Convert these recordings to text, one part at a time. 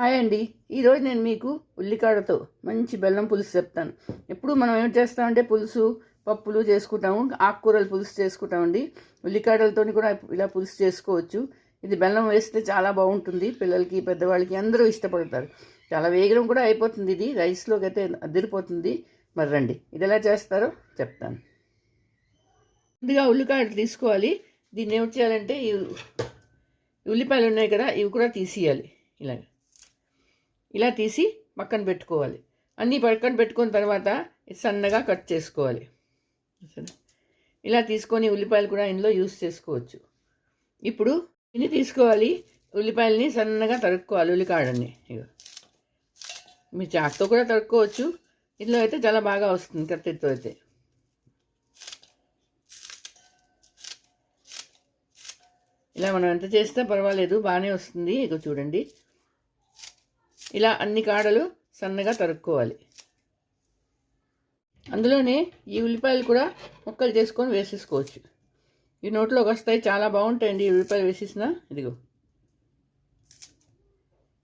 Hi అండి. ఈరోజు నేను మీకు ఉల్లికాడతో మంచి బెల్లం పులుసు చెప్తాను. ఎప్పుడు మనం ఏం చేస్తామంటే పులుసు పప్పులు చేసుకుంటాము ఆకుకూరలు పులుసు చేసుకుంటామండి. ఉల్లికాడలతో కూడా ఇలా పులుసు చేసుకోవచ్చు. ఇది బెల్లం వేస్తే చాలా బాగుంటుంది. పిల్లలకి పెద్దవాళ్ళకి అందరూ ఇష్టపడతారు. చాలా వేగం కూడా అయిపోతుంది ఇది. రైస్లోకి అయితే అదిరిపోతుంది. మరి రండి. ఇది ఎలా చేస్తారో చెప్తాను. ముందుగా ఉల్లికాడలు తీసుకోవాలి. దీన్ని ఏం చేయాలంటే ఈ ఉల్లిపాయలు ఉన్నాయి కదా ఇవి కూడా తీసేయాలి. ఇలాగ. ఇలా తీసి పక్కన పెట్టుకోవాలి. అన్నీ పక్కన పెట్టుకున్న తర్వాత సన్నగా కట్ చేసుకోవాలి. ఇలా తీసుకొని ఉల్లిపాయలు కూడా ఇందులో యూస్ చేసుకోవచ్చు. ఇప్పుడు ఇన్ని తీసుకోవాలి. ఉల్లిపాయలని సన్నగా తరుక్కోవాలి ఉల్లికాడని. మీ మీరు చాకుతో కూడా తరుక్కోవచ్చు. ఇందులో అయితే చాలా బాగా వస్తుంది కత్తితో అయితే. ఇలా మనం ఎంత చేస్తే పర్వాలేదు బాగానే వస్తుంది. ఇక చూడండి. ఇలా అన్ని కాడలు సన్నగా తరుక్కోవాలి. అందులోనే ఈ ఉల్లిపాయలు కూడా ముక్కలు చేసుకొని వేసేసుకోవచ్చు. ఈ నోట్లోకి వస్తాయి చాలా బాగుంటాయండి ఈ ఉల్లిపాయలు వేసేసిన. ఇదిగో.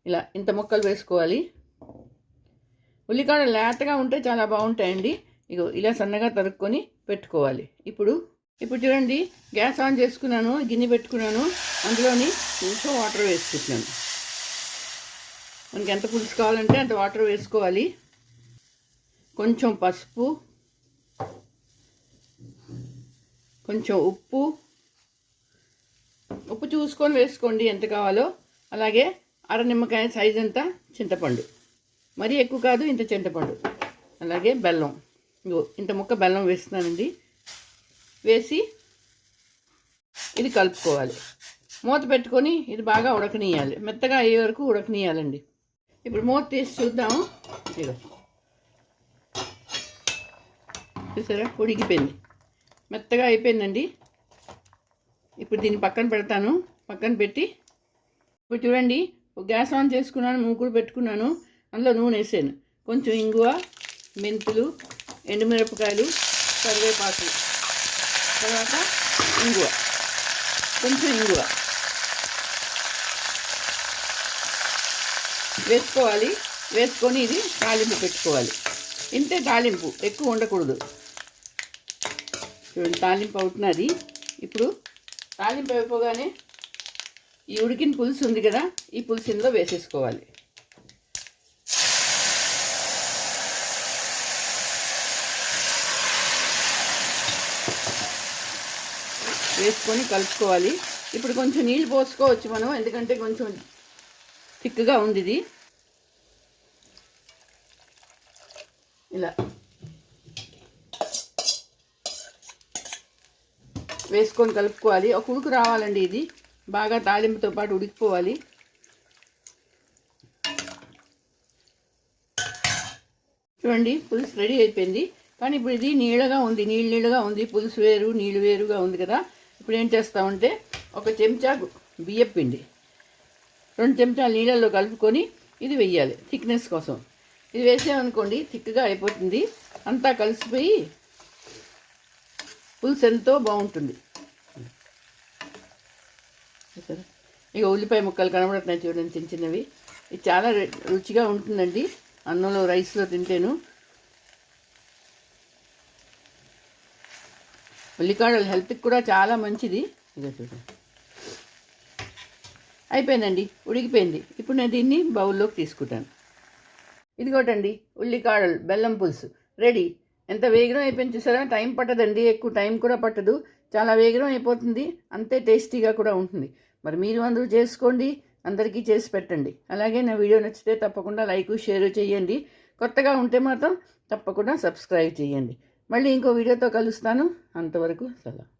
ఇలా ఇంత ముక్కలు వేసుకోవాలి. ఉల్లికాడలు లేతగా ఉంటే చాలా బాగుంటాయండి. ఇగో ఇలా సన్నగా తరుక్కొని పెట్టుకోవాలి. ఇప్పుడు ఇప్పుడు చూడండి గ్యాస్ ఆన్ చేసుకున్నాను గిన్నె పెట్టుకున్నాను. అందులోని కొంచెం వాటర్ వేసుకుంటున్నాను. మనకి ఎంత పులుసు కావాలంటే అంత వాటర్ వేసుకోవాలి. కొంచెం పసుపు కొంచెం ఉప్పు. ఉప్పు చూసుకొని వేసుకోండి ఎంత కావాలో. అలాగే అర నిమ్మకాయ సైజ్ అంతా చింతపండు. మరీ ఎక్కువ కాదు ఇంత చింతపండు. అలాగే బెల్లం. ఇంత ముక్క బెల్లం వేస్తున్నానండి. వేసి ఇది కలుపుకోవాలి. మూత పెట్టుకొని ఇది బాగా ఉడకనీయాలి మెత్తగా అయ్యే వరకు ఉడకనీయాలండి ఇప్పుడు మూత తీసి చూద్దాము. ఇగో చూసారా? ఉడికిపోయింది. మెత్తగా అయిపోయిందండి. ఇప్పుడు దీన్ని పక్కన పెడతాను. పక్కన పెట్టి. ఇప్పుడు చూడండి గ్యాస్ ఆన్ చేసుకున్నాను మూకుడు పెట్టుకున్నాను. అందులో నూనె వేసాను. కొంచెం ఇంగువ మెంతులు ఎండుమిరపకాయలు కరివేపాకు. తర్వాత ఇంగువ. కొంచెం ఇంగువ. వేసుకోవాలి. వేసుకొని ఇది తాలింపు పెట్టుకోవాలి. ఇంతే తాలింపు ఎక్కువ ఉండకూడదు. చూడండి తాలింపు అవుతున్నది. ఇప్పుడు తాలింపు అయిపోగానే ఈ ఉడికిన పులుసు ఉంది కదా ఈ పులుసు ఇందులో వేసేసుకోవాలి. వేసుకొని కలుపుకోవాలి. ఇప్పుడు కొంచెం నీళ్ళు పోసుకోవచ్చు మనం ఎందుకంటే కొంచెం థిక్గా ఉంది ఇది. ఇలా. వేసుకొని కలుపుకోవాలి. ఒక ఉడుకు రావాలండి ఇది. బాగా తాలింపుతో పాటు ఉడికిపోవాలి. చూడండి పులుసు రెడీ అయిపోయింది. కానీ ఇప్పుడు ఇది నీళ్ళగా ఉంది. నీళ్ళు నీళ్ళగా ఉంది. పులుసు వేరు నీళ్ళు వేరుగా ఉంది కదా. ఇప్పుడు ఏం చేస్తామంటే ఒక చెంచా బియ్యపిండి. రెండు చెంచాలు నీళ్ళల్లో కలుపుకొని ఇది వెయ్యాలి థిక్నెస్ కోసం. ఇది వేసామనుకోండి థిక్గా అయిపోతుంది. అంతా కలిసిపోయి పులుసు ఎంతో బాగుంటుంది. ఇక ఉల్లిపాయ ముక్కలు కనబడుతున్నాయి చూడండి చిన్న చిన్నవి. ఇది చాలా రుచిగా ఉంటుందండి. అన్నంలో రైస్లో తింటేను. ఉల్లికాడలు హెల్త్కి కూడా చాలా మంచిది. ఇక చూడండి అయిపోయిందండి ఉడికిపోయింది. ఇప్పుడు నేను దీన్ని బౌల్లోకి తీసుకుంటాను. ఇదిగోటండి ఉల్లికాడలు బెల్లం పులుసు. రెడీ. ఎంత వేగం అయిపోయింది చూసారా? టైం పట్టదండి ఎక్కువ టైం కూడా పట్టదు. చాలా వేగం అయిపోతుంది అంతే టేస్టీగా కూడా ఉంటుంది. మరి మీరు అందరూ చేసుకోండి అందరికీ చేసి పెట్టండి. అలాగే నా వీడియో నచ్చితే తప్పకుండా లైక్ షేర్ చేయండి. కొత్తగా ఉంటే మాత్రం తప్పకుండా సబ్స్క్రైబ్ చేయండి. మళ్ళీ ఇంకో వీడియోతో కలుస్తాను. అంతవరకు సలహా